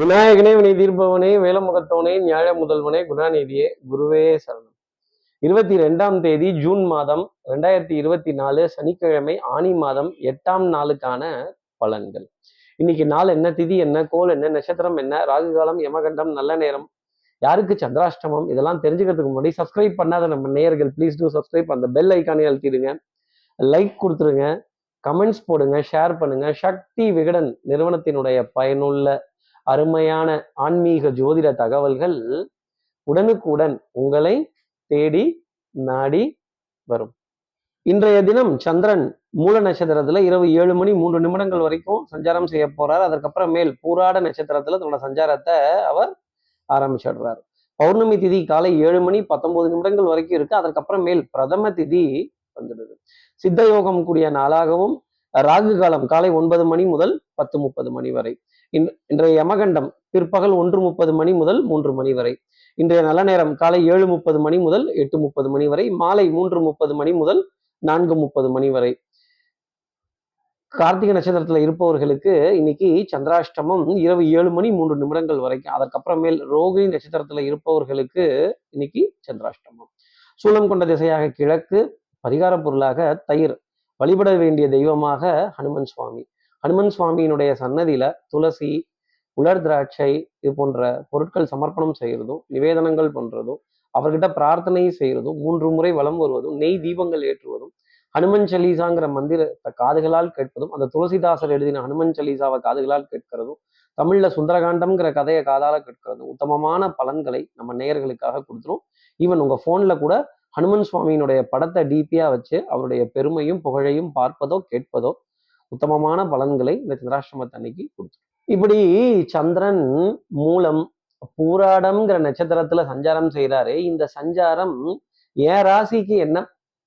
விநாயகனே வினை தீர்ப்பவனே வேலமுகத்தவனே ஞாழ முதல்வனே குணாநிதியே குருவே சரணம். இருபத்தி ரெண்டாம் தேதி ஜூன் மாதம் ரெண்டாயிரத்தி இருபத்தி நாலு சனிக்கிழமை ஆனி மாதம் எட்டாம் நாளுக்கான பலன்கள். இன்னைக்கு நாள் என்ன திதி என்ன கோல் என்ன நட்சத்திரம் என்ன ராகு காலம் யமகண்டம் நல்ல நேரம் யாருக்கு சந்திராஷ்டமம் இதெல்லாம் தெரிஞ்சுக்கிறதுக்கு முன்னாடி சப்ஸ்கிரைப் பண்ணாத நம்ம நேயர்கள் ப்ளீஸ் டூ சப்ஸ்கிரைப் அந்த பெல் ஐக்கானே அழுத்திடுங்க. லைக் கொடுத்துருங்க கமெண்ட்ஸ் போடுங்க ஷேர் பண்ணுங்க. சக்தி விகடன் நிறுவனத்தினுடைய பயனுள்ள அருமையான ஆன்மீக ஜோதிட தகவல்கள் உடனுக்குடன் உங்களை தேடி நாடி வரும். இன்றைய தினம் சந்திரன் மூல நட்சத்திரத்துல இரவு ஏழு மணி மூன்று நிமிடங்கள் வரைக்கும் சஞ்சாரம் செய்ய போறார். அதற்கப்புறம் மேல் பூராட நட்சத்திரத்துல தன்னோட சஞ்சாரத்தை அவர் ஆரம்பிச்சிடுறார். பௌர்ணமி திதி காலை ஏழு மணி பத்தொன்பது நிமிடங்கள் வரைக்கும் இருக்கு. அதற்கப்புறம் மேல் பிரதம திதி வந்துடுது. சித்த யோகம் கூடிய நாளாகவும் ராகு காலம் காலை ஒன்பது மணி முதல் பத்து முப்பது மணி வரை. இன்- இன்றைய யமகண்டம் பிற்பகல் ஒன்று முப்பது மணி முதல் மூன்று மணி வரை. இன்றைய நல்ல நேரம் காலை ஏழு முப்பது மணி முதல் எட்டு முப்பது மணி வரை மாலை மூன்று முப்பது மணி முதல் நான்கு முப்பது மணி வரை. கார்த்திகை நட்சத்திரத்துல இருப்பவர்களுக்கு இன்னைக்கு சந்திராஷ்டமம் இரவு ஏழு மணி மூன்று நிமிடங்கள் வரைக்கும். அதற்கப்புறமேல் ரோகிணி நட்சத்திரத்துல இருப்பவர்களுக்கு இன்னைக்கு சந்திராஷ்டமம். சூலம் கொண்ட திசையாக கிழக்கு பரிகார பொருளாக தயிர். வழிபட வேண்டிய தெய்வமாக ஹனுமன் சுவாமி. ஹனுமன் சுவாமியினுடைய சன்னதியில துளசி உலர் திராட்சை இது போன்ற பொருட்கள் சமர்ப்பணம் செய்யறதும் நிவேதனங்கள் பண்றதும் அவர்கிட்ட பிரார்த்தனை செய்கிறதும் மூன்று முறை வலம் வருவதும் நெய் தீபங்கள் ஏற்றுவதும் ஹனுமன் சலீசாங்கிற மந்திரத்தை காதுகளால் கேட்பதும் அந்த துளசிதாசர் எழுதின ஹனுமன் சலீசாவை காதுகளால் கேட்கிறதும் தமிழ்ல சுந்தரகாண்டம்ங்கிற கதையை காதால கேட்கிறதும் உத்தமமான பலன்களை நம்ம நேயர்களுக்காக கொடுத்துரும். ஈவன் உங்க போன்ல கூட ஹனுமன் சுவாமியினுடைய படத்தை டிபியா வச்சு அவருடைய பெருமையும் புகழையும் பார்ப்பதோ கேட்பதோ உத்தமமான பலன்களை இந்த சந்திராஷ்டமத்து அன்னைக்கு கொடுத்துரும் இப்படி சந்திரன் மூலம் பூராடம்ங்கிற நட்சத்திரத்துல சஞ்சாரம் செய்கிறாரு இந்த சஞ்சாரம் என் ராசிக்கு என்ன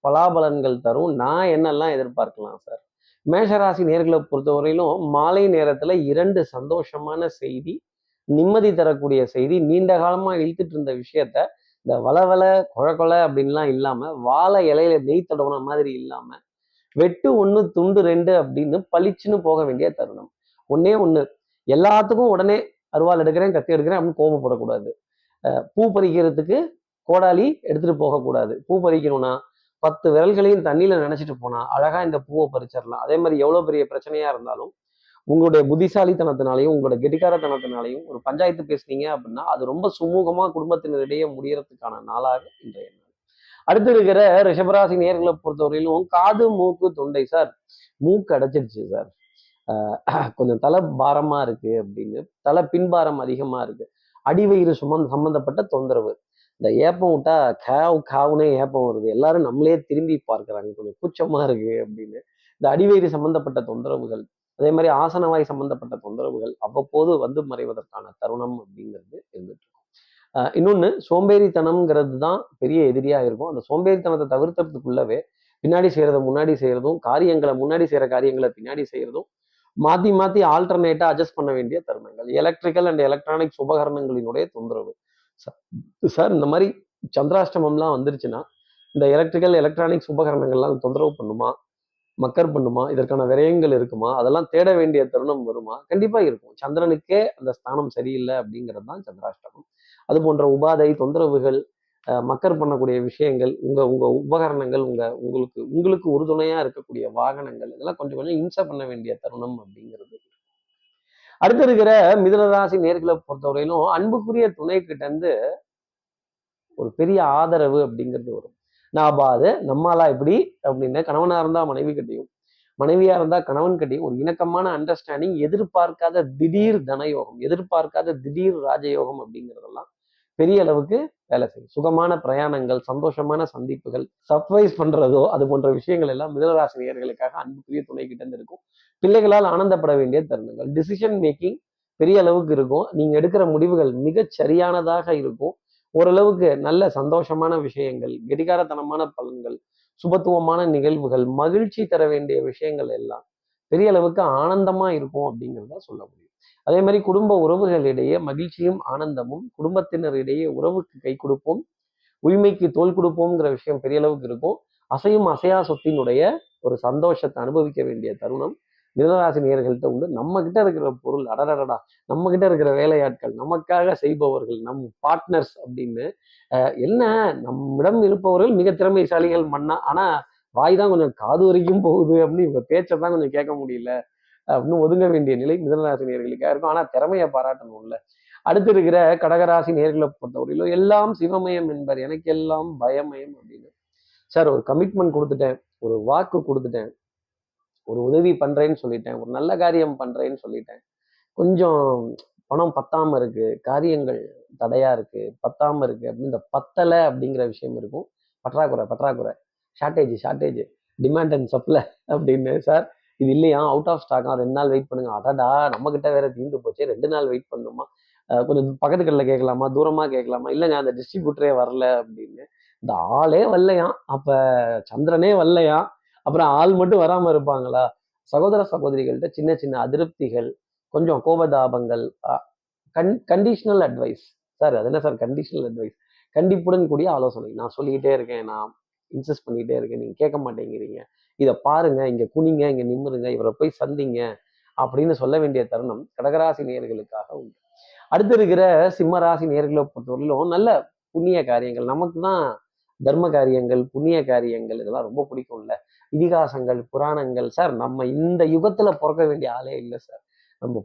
பலாபலன்கள் தரும் நான் என்னெல்லாம் எதிர்பார்க்கலாம் சார்? மேஷராசி நேர்களை பொறுத்தவரையிலும் மாலை நேரத்துல இரண்டு சந்தோஷமான செய்தி நிம்மதி தரக்கூடிய செய்தி நீண்ட காலமா இழுத்துட்டு இருந்த விஷயத்த இந்த வளவல கொழ அப்படின்லாம் இல்லாம வாழை இலையில நெய் தடவுன மாதிரி இல்லாம வெட்டு ஒன்று துண்டு ரெண்டு அப்படின்னு பளிச்சுன்னு போக வேண்டிய தருணம். ஒன்னே ஒன்று எல்லாத்துக்கும் உடனே அருவாள் எடுக்கிறேன் கத்தி எடுக்கிறேன் அப்படின்னு கோபப்படக்கூடாது பூ பறிக்கிறதுக்கு கோடாலி எடுத்துட்டு போகக்கூடாது. பூ பறிக்கணும்னா பத்து விரல்களையும் தண்ணியில நினைச்சிட்டு போனா அழகா இந்த பூவை பறிச்சிடலாம். அதே மாதிரி எவ்வளவு பெரிய பிரச்சனையா இருந்தாலும் உங்களுடைய புத்திசாலித்தனத்தினாலையும் உங்களோட கெட்டிக்காரத்தனத்தினாலையும் ஒரு பஞ்சாயத்து பேசுனீங்க அப்படின்னா அது ரொம்ப சுமூகமா குடும்பத்தினரிடையே முடியறதுக்கான நாளாக இன்றைய அடுத்து இருக்கிற ரிஷபராசி நேர்களை பொறுத்தவரையிலும் காது மூக்கு தொண்டை சார். மூக்கு அடைச்சிருச்சு சார். ஆஹ் கொஞ்சம் தலை பாரமா இருக்கு அப்படின்னு. தலை பின்பாரம் அதிகமா இருக்கு. அடிவயிறு சுமந் சம்பந்தப்பட்ட தொந்தரவு. இந்த ஏப்பம் விட்டா காவ் காவுனே ஏப்பம் வருது. எல்லாரும் நம்மளே திரும்பி பார்க்கறாங்க. கொஞ்சம் கூச்சமா இருக்கு அப்படின்னு. இந்த அடிவயிறு சம்பந்தப்பட்ட தொந்தரவுகள் அதே மாதிரி ஆசனவாய் சம்பந்தப்பட்ட தொந்தரவுகள் அவ்வப்போது வந்து மறைவதற்கான தருணம் அப்படிங்கிறது இன்னொன்று இன்னொன்னு சோம்பேறித்தனம்ங்கிறது தான் பெரிய எதிரியாக இருக்கும். அந்த சோம்பேறித்தனத்தை தவிர்க்கிறதுக்குள்ளவே பின்னாடி செய்கிறத முன்னாடி செய்கிறதும் காரியங்களை முன்னாடி செய்கிற காரியங்களை பின்னாடி செய்யறதும் மாற்றி மாற்றி ஆல்டர்னேட்டாக அட்ஜஸ்ட் பண்ண வேண்டிய தருணங்கள். எலக்ட்ரிக்கல் அண்ட் எலக்ட்ரானிக்ஸ் உபகரணங்களினுடைய தொந்தரவு. சார் இந்த மாதிரி சந்திராஷ்டமம்லாம் வந்துருச்சுன்னா இந்த எலக்ட்ரிக்கல் எலக்ட்ரானிக்ஸ் உபகரணங்கள்லாம் தொந்தரவு பண்ணுமா? மக்கர் பண்ணுமா? இதற்கான விரயங்கள் இருக்குமா? அதெல்லாம் தேட வேண்டிய தருணம் வருமா? கண்டிப்பா இருக்கும். சந்திரனுக்கே அந்த ஸ்தானம் சரியில்லை அப்படிங்கிறது தான் சந்திராஷ்டமம். அது போன்ற உபாதை தொந்தரவுகள் மக்கர் பண்ணக்கூடிய விஷயங்கள் உங்க உங்க உபகரணங்கள் உங்க உங்களுக்கு உங்களுக்கு உறுதுணையா இருக்கக்கூடிய வாகனங்கள் இதெல்லாம் கொஞ்சம் கொஞ்சம் இம்சை பண்ண வேண்டிய தருணம் அப்படிங்கிறது அடுத்து இருக்கிற மிதுனராசி நேர்களை பொறுத்தவரையிலும் அன்புக்குரிய துணை கிட்ட இருந்து ஒரு பெரிய ஆதரவு அப்படிங்கிறது வரும். நான் பாது நம்மாலா இப்படி அப்படின்னு கணவனா இருந்தா மனைவி கிட்டையும் மனைவியா இருந்தா கணவன் கிட்டையும் ஒரு இணக்கமான அண்டர்ஸ்டாண்டிங் எதிர்பார்க்காத திடீர் தனயோகம் எதிர்பார்க்காத திடீர் ராஜயோகம் அப்படிங்கிறதெல்லாம் பெரிய அளவுக்கு வேலை செய்யும். சுகமான பிரயாணங்கள் சந்தோஷமான சந்திப்புகள் சர்ப்ரைஸ் பண்றதோ அது போன்ற விஷயங்கள் எல்லாம் மிதனராசினியர்களுக்காக அன்புக்குரிய துணை கிட்டே இருக்கும் பிள்ளைகளால் ஆனந்தப்பட வேண்டிய தருணங்கள். டிசிஷன் மேக்கிங் பெரிய அளவுக்கு இருக்கும். நீங்க எடுக்கிற முடிவுகள் மிகச் சரியானதாக இருக்கும். ஓரளவுக்கு நல்ல சந்தோஷமான விஷயங்கள் கெடிகாரத்தனமான பலன்கள் சுபத்துவமான நிகழ்வுகள் மகிழ்ச்சி தர வேண்டிய விஷயங்கள் எல்லாம் பெரிய அளவுக்கு ஆனந்தமா இருக்கும் அப்படிங்கிறத சொல்ல முடியும். அதே மாதிரி குடும்ப உறவுகளிடையே மகிழ்ச்சியும் ஆனந்தமும் குடும்பத்தினரிடையே உறவுக்கு கை கொடுப்போம் உரிமைக்கு தோல் கொடுப்போம்ங்கிற விஷயம் பெரிய அளவுக்கு இருக்கும். அசையும் அசையா சொத்தினுடைய ஒரு சந்தோஷத்தை அனுபவிக்க வேண்டிய தருணம். மிதனராசி நேர்கள்ட்ட உண்டு. நம்ம கிட்ட இருக்கிற பொருள் அடடடடா நம்ம கிட்ட இருக்கிற வேலையாட்கள் நமக்காக செய்பவர்கள் நம் பார்ட்னர்ஸ் அப்படின்னு என்ன நம்மிடம் இருப்பவர்கள் மிக திறமைசாலிகள் மண்ணா ஆனா வாய் தான் கொஞ்சம் காது வரைக்கும் போகுது அப்படின்னு இவங்க பேச்சை தான் கொஞ்சம் கேட்க முடியல. அப்படின்னு ஒதுங்க வேண்டிய நிலை மிதனராசி நேர்களுக்காக இருக்கும். ஆனா திறமையை பாராட்டணும்ல. அடுத்து இருக்கிற கடகராசி நேர்களை பொறுத்தவரையிலும் எல்லாம் சிவமயம் என்பர் எனக்கு எல்லாம் பயமயம் அப்படின்னு. சார் ஒரு கமிட்மெண்ட் கொடுத்துட்டேன். ஒரு வாக்கு கொடுத்துட்டேன். ஒரு உதவி பண்ணுறேன்னு சொல்லிட்டேன் ஒரு நல்ல காரியம் பண்ணுறேன்னு சொல்லிட்டேன். கொஞ்சம் பணம் பத்தாம இருக்கு காரியங்கள் தடையா இருக்கு பத்தாம இருக்கு அப்படின்னு இந்த பத்தலை அப்படிங்கிற விஷயம் இருக்கும். பற்றாக்குறை பற்றாக்குறை. Shortage shortage demand and supply அப்படின்னு. சார் இது இல்லையா? அவுட் ஆஃப் ஸ்டாக்கா ரெண்டு நாள் வெயிட் பண்ணுங்க. அடடா நம்ம கிட்ட வேற தீர்ந்து போச்சு. ரெண்டு நாள் வெயிட் பண்ணுமா? கொஞ்சம் பக்கத்து கடையில் கேட்கலாமா? தூரமாக கேட்கலாமா? இல்லைங்க அந்த டிஸ்ட்ரிபியூட்டரே வரல அப்படின்னு. இந்த ஆளே வரலையாம் அப்போ சந்திரனே வரலையாம் அப்புறம் ஆள் மட்டும் வராமல் இருப்பாங்களா? சகோதர சகோதரிகள்கிட்ட சின்ன சின்ன அதிருப்திகள் கொஞ்சம் கோபதாபங்கள் கண் கண்டிஷனல் அட்வைஸ் சார் அது என்ன சார் கண்டிஷனல் அட்வைஸ் கண்டிப்புடன் கூடிய ஆலோசனை. நான் சொல்லிக்கிட்டே இருக்கேன். நான் இன்சிஸ்ட் பண்ணிக்கிட்டே இருக்கேன். நீங்கள் கேட்க மாட்டேங்கிறீங்க. இதை பாருங்க. இங்கே குனிங்க. இங்கே நிம்முருங்க இவரை போய் சந்திங்க. அப்படின்னு சொல்ல வேண்டிய தருணம் கடகராசி நேர்களுக்காக உண்டு. அடுத்து இருக்கிற சிம்மராசி நேர்களை பொறுத்தவரையிலும் நல்ல புண்ணிய காரியங்கள். நமக்கு தான் தர்ம காரியங்கள் புண்ணிய காரியங்கள் இதெல்லாம் ரொம்ப பிடிக்கும்ல. இதிகாசங்கள் புராணங்கள் சார் நம்ம இந்த யுகத்துல பிறக்க வேண்டிய ஆளே இல்லை சார். நம்ம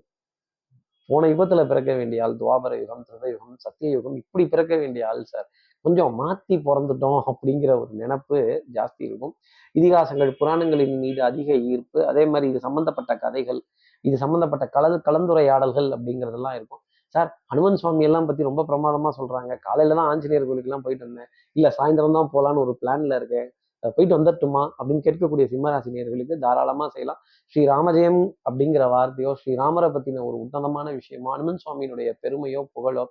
போன யுகத்துல பிறக்க வேண்டிய ஆள் துவாபர யுகம் திருதயுகம் சத்தியயுகம் இப்படி பிறக்க வேண்டிய ஆள் சார். கொஞ்சம் மாத்தி பிறந்துட்டோம் அப்படிங்கிற ஒரு நினப்பு ஜாஸ்தி இருக்கும். இதிகாசங்கள் புராணங்களின் மீது அதிக ஈர்ப்பு. அதே மாதிரி இது சம்பந்தப்பட்ட கதைகள் இது சம்பந்தப்பட்ட கலந்து கலந்துரையாடல்கள் அப்படிங்கிறதெல்லாம் இருக்கும். சார் ஹனுமன் சுவாமி எல்லாம் பத்தி ரொம்ப பிரமாதமா சொல்றாங்க. காலையில தான் ஆஞ்சநேயர் கோயிலுக்குலாம் போயிட்டு வந்தேன். இல்ல சாயந்தரம் தான் போலான்னு ஒரு பிளான்ல இருக்கேன். போயிட்டு வந்துட்டுமா அப்படின்னு கேட்கக்கூடிய சிம்மராசினியர்களுக்கு தாராளமா செய்யலாம். ஸ்ரீ ராமஜெயம் அப்படிங்கிற வார்த்தையோ ஸ்ரீராமரை பத்தின ஒரு உன்னதமான விஷயமோ அனுமன் சுவாமியினுடைய பெருமையோ புகழோ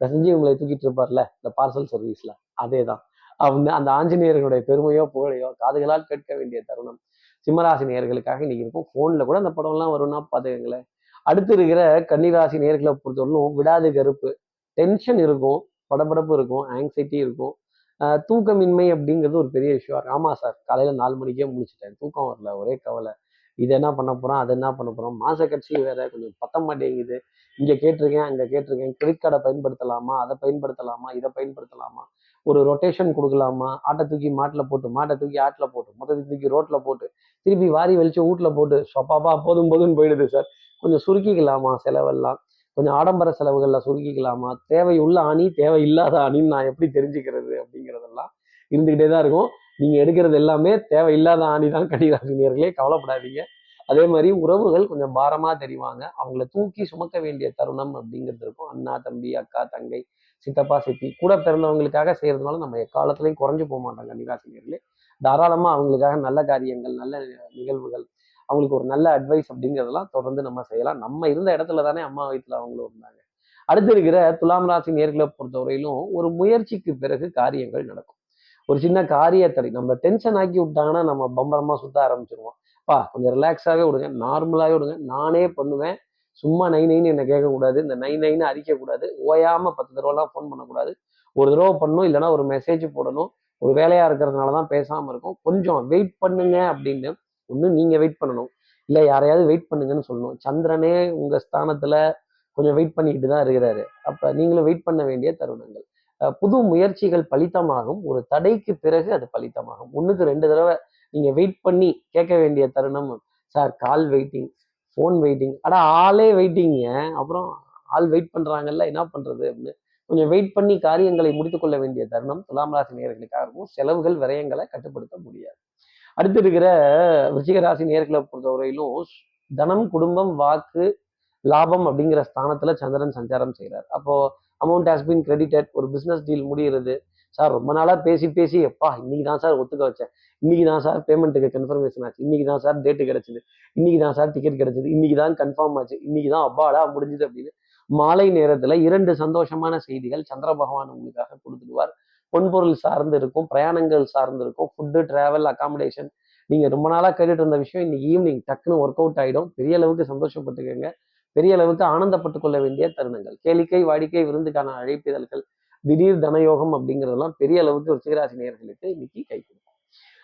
இந்த உங்களை தூக்கிட்டு இருப்பார்ல இந்த பார்சல் சர்வீஸ்ல அதே தான் அவங்க அந்த ஆஞ்சநேயர்களுடைய பெருமையோ புகழையோ காதுகளால் கேட்க வேண்டிய தருணம் சிம்மராசி நேர்களுக்காக இன்னைக்கு இருக்கும். போன்ல கூட அந்த படம்லாம் வரும்னா பாத்துக்கங்களேன். அடுத்து இருக்கிற கன்னிராசி நேர்களை பொறுத்தவரைக்கும் விடாது கருப்பு. டென்ஷன் இருக்கும் படபடப்பு இருக்கும் ஆங்ஸைட்டி இருக்கும். தூக்கமின்மை அப்படிங்கிறது ஒரு பெரிய இஷ்யூ ஆமாம் சார் காலையில் நாலு மணிக்கே முடிச்சுட்டேன் தூக்கம் வரல ஒரே கவலை. இது என்ன பண்ண போகிறோம் அது என்ன பண்ண போகிறோம் மாச கட்சி வேற கொஞ்சம் பத்த மாட்டேங்குது. இங்கே கேட்டிருக்கேன் அங்கே கேட்டிருக்கேன். கிரெடிட் கார்டை பயன்படுத்தலாமா? அதை பயன்படுத்தலாமா? இதை பயன்படுத்தலாமா? ஒரு ரொட்டேஷன் கொடுக்கலாமா? ஆட்டை தூக்கி மாட்டில் போட்டு மாட்டை தூக்கி ஆட்டில் போட்டு மொத்தத்தை தூக்கி ரோட்டில் போட்டு திருப்பி வாரி வெளிச்சு வீட்டில் போட்டு சொப்பாப்பா போதும் போதும் போயிடுது சார். கொஞ்சம் சுருக்கிக்கலாமா செலவெல்லாம்? கொஞ்சம் ஆடம்பர செலவுகளில் சுருக்கிக்கலாமா? தேவையுள்ள அணி தேவையில்லாத அணின்னு நான் எப்படி தெரிஞ்சுக்கிறது அப்படிங்கிறதெல்லாம் இருந்துக்கிட்டே தான் இருக்கும். நீங்கள் எடுக்கிறது எல்லாமே தேவையில்லாத ஆணி தான் கடிகாசினியர்களே கவலைப்படாதீங்க. அதே மாதிரி உறவுகள் கொஞ்சம் பாரமாக தெரிவாங்க. அவங்கள தூக்கி சுமக்க வேண்டிய தருணம் அப்படிங்கிறது இருக்கும். அண்ணா தம்பி அக்கா தங்கை சித்தப்பா சித்தி கூட பிறந்தவங்களுக்காக செய்கிறதுனால நம்ம எக்காலத்துலையும் குறைஞ்சு போக மாட்டாங்க கன்னிராசினியர்களே. தாராளமாக அவங்களுக்காக நல்ல காரியங்கள் நல்ல நிகழ்வுகள் அவங்களுக்கு ஒரு நல்ல அட்வைஸ் அப்படிங்கிறதெல்லாம் தொடர்ந்து நம்ம செய்யலாம். நம்ம இருந்த இடத்துல தானே அம்மா வயிற்றுல அவங்களும் இருந்தாங்க. அடுத்து இருக்கிற துலாம் ராசி நேர்களை பொறுத்தவரையிலும் ஒரு முயற்சிக்கு பிறகு காரியங்கள் நடக்கும். ஒரு சின்ன காரியத்தடை. நம்ம டென்ஷன் ஆக்கி விட்டாங்கன்னா நம்ம பம்பரமா சுத்த ஆரம்பிச்சிருவோம். பா கொஞ்சம் ரிலாக்ஸாகவே விடுங்க. நார்மலாகவே விடுங்க. நானே பண்ணுவேன். சும்மா நை நைன்னு என்ன கேட்கக்கூடாது. இந்த நை நைன்னு அரிக்கக்கூடாது ஓயாம பத்து தடவைலாம் ஃபோன் பண்ணக்கூடாது. ஒரு தடவை பண்ணணும். இல்லைன்னா ஒரு மெசேஜ் போடணும். ஒரு வேலையா இருக்கிறதுனால தான் பேசாமல் இருக்கும். கொஞ்சம் வெயிட் பண்ணுங்க அப்படின்னு ஒன்று நீங்கள் வெயிட் பண்ணணும். இல்லை யாரையாவது வெயிட் பண்ணுங்கன்னு சொல்லணும். சந்திரனே உங்கள் ஸ்தானத்தில் கொஞ்சம் வெயிட் பண்ணிக்கிட்டு தான் இருக்கிறாரு. அப்போ நீங்களும் வெயிட் பண்ண வேண்டிய தருணங்கள். புது முயற்சிகள் பலித்தமாகும். ஒரு தடைக்கு பிறகு அது பலித்தமாகும். ஒன்றுக்கு ரெண்டு தடவை நீங்கள் வெயிட் பண்ணி கேட்க வேண்டிய தருணம். Sir call waiting phone waiting அடா ஆளே வெயிட்டிங்க அப்புறம் ஆள் வெயிட் பண்ணுறாங்கல்ல என்ன பண்ணுறது அப்படின்னு. கொஞ்சம் வெயிட் பண்ணி காரியங்களை முடித்துக்கொள்ள வேண்டிய தருணம். துலாம் ராசி நேர்களுக்காகவும் செலவுகள் விரயங்களை கட்டுப்படுத்த முடியாது. அடுத்து இருக்கிற ரிஷிகராசி நேர்களை பொறுத்தவரையிலும் தனம் குடும்பம் வாக்கு லாபம் அப்படிங்கிற ஸ்தானத்துல சந்திரன் சஞ்சாரம் செய்கிறார் அப்போ அமௌண்ட் ஹாஸ் பீன் கிரெடிட்டட் ஒரு பிஸ்னஸ் டீல் முடிகிறது. சார் ரொம்ப நாளாக பேசி பேசி எப்பா இன்னைக்கு தான் சார் ஒத்துக்க வச்சேன். இன்னைக்கு தான் சார் பேமெண்ட்டுக்கு கன்ஃபர்மேஷன் ஆச்சு. இன்னைக்கு தான் சார் டேட்டு கிடச்சிது. இன்னைக்கு தான் சார் டிக்கெட் கிடைச்சிது. இன்னைக்கு தான் கன்ஃபார்ம் ஆச்சு. இன்னைக்கு தான் அப்பாடா முடிஞ்சுது அப்படின்னு மாலை நேரத்துல இரண்டு சந்தோஷமான செய்திகள் சந்திர பகவான் உங்களுக்காக கொடுத்துடுவார். பொன்பொருள் சார்ந்து இருக்கும் பிரயாணங்கள் சார்ந்து இருக்கும் ஃபுட்டு டிராவல் அகாமடேஷன் நீங்கள் ரொம்ப நாளாக கேட்டுட்டு இருந்த விஷயம் இன்னைக்கு ஈவினிங் டக்குன்னு ஒர்க் அவுட் ஆகிடும் பெரிய அளவுக்கு சந்தோஷப்பட்டுக்கோங்க. பெரிய அளவுக்கு ஆனந்தப்பட்டு கொள்ள வேண்டிய தருணங்கள். கேளிக்கை வாடிக்கை விருந்துக்கான அழைப்பிதழ்கள் திடீர் தனயோகம் அப்படிங்கிறதெல்லாம் பெரிய அளவுக்கு ருச்சிகராசி நேர்களுக்கு இன்னைக்கு கை கொடுக்கும்.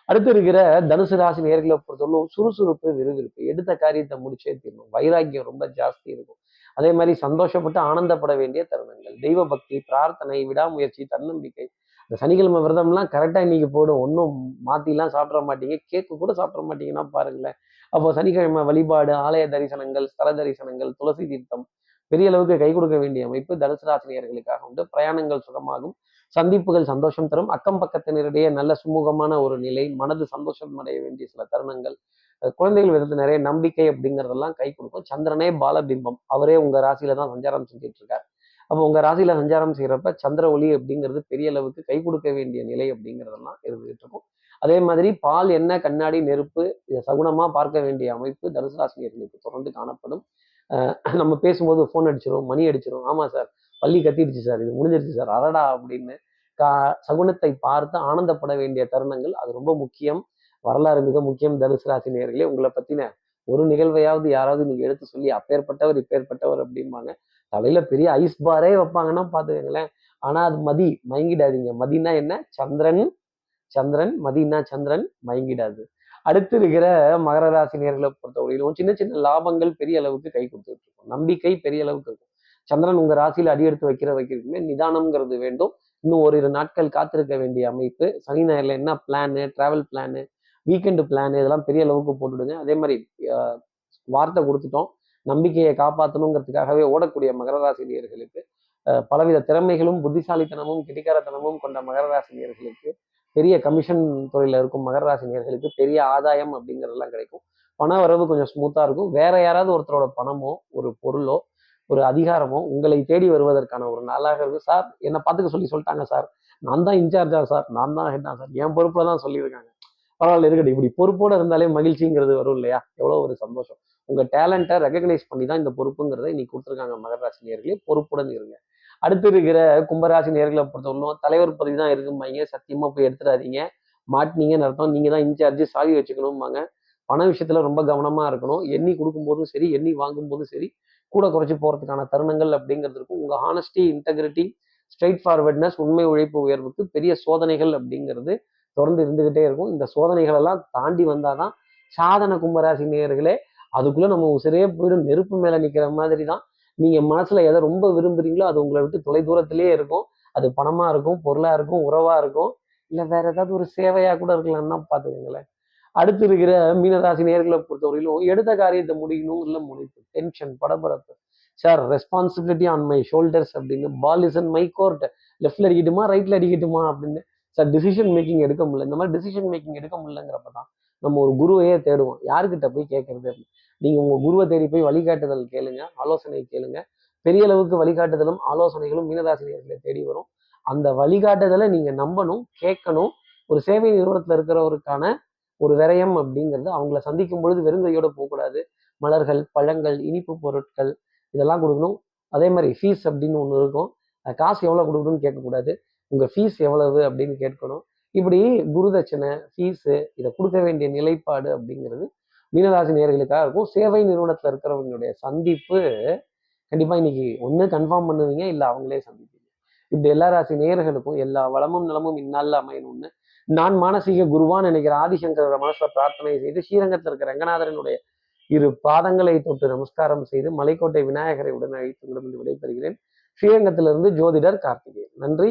அடுத்து இருக்கிற தனுசு ராசி நேர்களை பொறுத்தவரைக்கும் சுறுசுறுப்பு விறுவிறுப்பு. எடுத்த காரியத்தை முடிச்சே தீரணும். வைராக்கியம் ரொம்ப ஜாஸ்தி இருக்கும். அதே மாதிரி சந்தோஷப்பட்டு ஆனந்தப்பட வேண்டிய தருணங்கள். தெய்வ பக்தி பிரார்த்தனை விடாமுயற்சி தன்னம்பிக்கை இந்த சனிக்கிழமை விரதம்லாம் கரெக்டாக இன்னைக்கு போடும் ஒன்றும் மாத்திலாம் சாப்பிட மாட்டீங்க. கேக்கு கூட சாப்பிட மாட்டீங்கன்னா பாருங்களேன். அப்போ சனிக்கிழமை வழிபாடு ஆலய தரிசனங்கள் ஸ்தல தரிசனங்கள் துளசி தீர்த்தம் பெரிய அளவுக்கு கை கொடுக்க வேண்டிய அமைப்பு தனுசு ராசினியர்களுக்காக உண்டு. பிரயாணங்கள் சுகமாகும். சந்திப்புகள் சந்தோஷம் தரும். அக்கம் பக்கத்தினரிடையே நல்ல சுமூகமான ஒரு நிலை மனது சந்தோஷம் அடைய வேண்டிய சில தருணங்கள். குழந்தைகள் விதத்தில் நிறைய நம்பிக்கை அப்படிங்கிறதெல்லாம் கை கொடுக்கும். சந்திரனே பாலபிம்பம். அவரே உங்க ராசியில தான் சஞ்சாரம் செஞ்சுட்டு இருக்கார். அப்போ உங்கள் ராசியில் சஞ்சாரம் செய்கிறப்ப சந்திர ஒளி அப்படிங்கிறது பெரிய அளவுக்கு கை கொடுக்க வேண்டிய நிலை அப்படிங்கிறதெல்லாம் இருந்துகிட்டு இருக்கும் அதே மாதிரி பால் என்ன கண்ணாடி நெருப்பு இதை சகுனமாக பார்க்க வேண்டிய அமைப்பு தனுசு ராசினியர்களுக்கு தொடர்ந்து காணப்படும். நம்ம பேசும்போது ஃபோன் அடிச்சிடும் மணி அடிச்சிடும் ஆமாம் சார் பள்ளி கத்திடுச்சு சார் இது முடிஞ்சிருச்சு சார் அரடா அப்படின்னு கா சகுனத்தை பார்த்து ஆனந்தப்பட வேண்டிய தருணங்கள் அது ரொம்ப முக்கியம். வரலாறு மிக முக்கியம் தனுசு ராசி நேர்களே உங்களை பற்றின ஒரு நிகழ்வையாவது யாராவது நீங்கள் எடுத்து சொல்லி அப்பேற்பட்டவர் இப்பேற்பட்டவர் அப்படிம்பாங்க. தலையில பெரிய ஐஸ் பாரே வைப்பாங்கன்னா பாத்துக்கங்களேன் ஆனா அது மதி மயங்கிடாதீங்க. மதினா என்ன? சந்திரன் சந்திரன் மதினா சந்திரன் மயங்கிடாது. அடுத்து இருக்கிற மகர ராசி நேர்களை பொறுத்தவரையிலும் சின்ன சின்ன லாபங்கள் பெரிய அளவுக்கு கை கொடுத்துட்டு இருக்கும். நம்பிக்கை பெரிய அளவுக்கு இருக்கும். சந்திரன் உங்க ராசியில அடி எடுத்து வைக்கிற வைக்கிறதுக்குமே நிதானம்ங்கிறது வேண்டும். இன்னும் ஓரிரு நாட்கள் காத்திருக்க வேண்டிய அமைப்பு. சனி ஞாயிறுல என்ன plan travel plan weekend plan இதெல்லாம் பெரிய அளவுக்கு போட்டுடுங்க. அதே மாதிரி வார்த்தை கொடுத்துட்டோம். நம்பிக்கையை காப்பாற்றணுங்கிறதுக்காகவே ஓடக்கூடிய மகர ராசினியர்களுக்கு பலவித திறமைகளும் புத்திசாலித்தனமும் கெட்டிக்காரத்தனமும் கொண்ட மகர ராசினியர்களுக்கு பெரிய கமிஷன் துறையில் இருக்கும் மகர ராசினியர்களுக்கு பெரிய ஆதாயம் அப்படிங்கிறதெல்லாம் கிடைக்கும். பண வரவு கொஞ்சம் ஸ்மூத்தா இருக்கும். வேற யாராவது ஒருத்தரோட பணமோ ஒரு பொருளோ ஒரு அதிகாரமோ உங்களை தேடி வருவதற்கான ஒரு நாளாக இருக்கு. சார் என்னை பார்த்துக்க சொல்லி சொல்லிட்டாங்க சார். நான் தான் இன்சார்ஜா சார். நான் தான் ஹெட்டா சார். என் பொறுப்புல தான் சொல்லியிருக்காங்க. பரவாயில்ல இருக்கட்டும் இப்படி பொறுப்போட இருந்தாலே மகிழ்ச்சிங்கிறது வரும் இல்லையா? எவ்வளோ ஒரு சந்தோஷம். உங்கள் டேலண்ட்டை ரெகக்னைஸ் பண்ணி தான் இந்த பொறுப்புங்கிறத இன்னைக்கு கொடுத்துருக்காங்க மகராசி நேர்களே பொறுப்புடன் இருங்க. அடுத்து இருக்கிற கும்பராசி நேர்களை பொறுத்தவரைக்கும் தலைவர் பதவி தான் இருக்கும்பாங்க. சத்தியமாக போய் எடுத்துடாதீங்க. மாட்டினீங்கன்னு அர்த்தம். நீங்கள் தான் இன்சார்ஜ் சாவி வச்சுக்கணும்பாங்க. பண விஷயத்தில் ரொம்ப கவனமாக இருக்கணும். எண்ணி கொடுக்கும்போதும் சரி எண்ணி வாங்கும்போதும் சரி கூட குறைச்சி போகிறதுக்கான தருணங்கள் அப்படிங்கிறதுக்கும் உங்கள் ஹானஸ்டி இன்டெகிரிட்டி ஸ்ட்ரைட் ஃபார்வர்ட்னஸ் உண்மை உழைப்பு உயர்வுக்கு பெரிய சோதனைகள் அப்படிங்கிறது தொடர்ந்து இருந்துகிட்டே இருக்கும். இந்த சோதனைகள் எல்லாம் தாண்டி வந்தாதான் சாதன கும்பராசி நேயர்களே அதுக்குள்ள நம்ம உசிரே போயிடும் நெருப்பு மேல நிக்கிற மாதிரி தான் நீங்க மனசுல எதை ரொம்ப விரும்புறீங்களோ அது உங்களை விட்டு தொலை தூரத்திலேயே இருக்கும். அது பணமா இருக்கும் பொருளா இருக்கும் உறவா இருக்கும் இல்ல வேற ஏதாவது ஒரு சேவையா கூட இருக்கலாம்னா பாத்துக்கோங்களேன். அடுத்து இருக்கிற மீனராசி நேர்களை பொறுத்தவரையிலும் எடுத்த காரியத்தை முடியணும் இல்லை முடிப்பு டென்ஷன் படபடப்பு. Sir responsibility on my shoulders அப்படின்னு பால் இஸ் மை கோர்ட் லெஃப்ட்ல அடிக்கட்டுமா ரைட்ல அடிக்கட்டுமா அப்படின்னு சார் டிசிஷன் மேக்கிங் எடுக்க முடியல. இந்த மாதிரி டிசிஷன் மேக்கிங் எடுக்க முடியலங்கிறப்ப தான் நம்ம ஒரு குருவையே தேடுவோம். யாருக்கிட்ட போய் கேட்கறது அப்படின்னு. நீங்க உங்க குருவை தேடி போய் வழிகாட்டுதல் கேளுங்க ஆலோசனை கேளுங்க. பெரிய அளவுக்கு வழிகாட்டுதலும் ஆலோசனைகளும் மீனராசினியர்களை தேடி வரும். அந்த வழிகாட்டுதலை நீங்க நம்பணும் கேட்கணும். ஒரு சேவை நிறுவனத்துல இருக்கிறவருக்கான ஒரு விரயம் அப்படிங்கிறது அவங்கள சந்திக்கும் பொழுது வெறுங்கையோட போகக்கூடாது. மலர்கள் பழங்கள் இனிப்பு பொருட்கள் இதெல்லாம் கொடுக்கணும். அதே மாதிரி ஃபீஸ் அப்படின்னு ஒன்று இருக்கும். காசு எவ்வளோ கொடுக்கணும்னு கேட்கக்கூடாது. உங்கள் ஃபீஸ் எவ்வளவு அப்படின்னு கேட்கணும். இப்படி குருதட்சணை ஃபீஸு இதை கொடுக்க வேண்டிய நிலைப்பாடு அப்படிங்கிறது மீனராசி நேர்களுக்காக இருக்கும். சேவை நிறுவனத்தில் இருக்கிறவங்களுடைய சந்திப்பு கண்டிப்பாக இன்னைக்கு ஒன்று கன்ஃபார்ம் பண்ணுவீங்க இல்லை அவங்களே சந்திப்பீங்க. இப்படி எல்லா ராசி நேயர்களுக்கும் எல்லா வளமும் நலமும் இந்நாளில் அமையணும்னு நான் மானசீக குருவான்னு நினைக்கிற ஆதிசங்கர மனசுல பிரார்த்தனை செய்து ஸ்ரீரங்கத்தில் இருக்கிற ரங்கநாதரனுடைய இரு பாதங்களை தொட்டு நமஸ்காரம் செய்து மலைக்கோட்டை விநாயகரை உடன் அழைத்து உங்களிடம் விடைபெறுகிறேன். ஸ்ரீரங்கத்திலிருந்து ஜோதிடர் கார்த்திகேயன். நன்றி.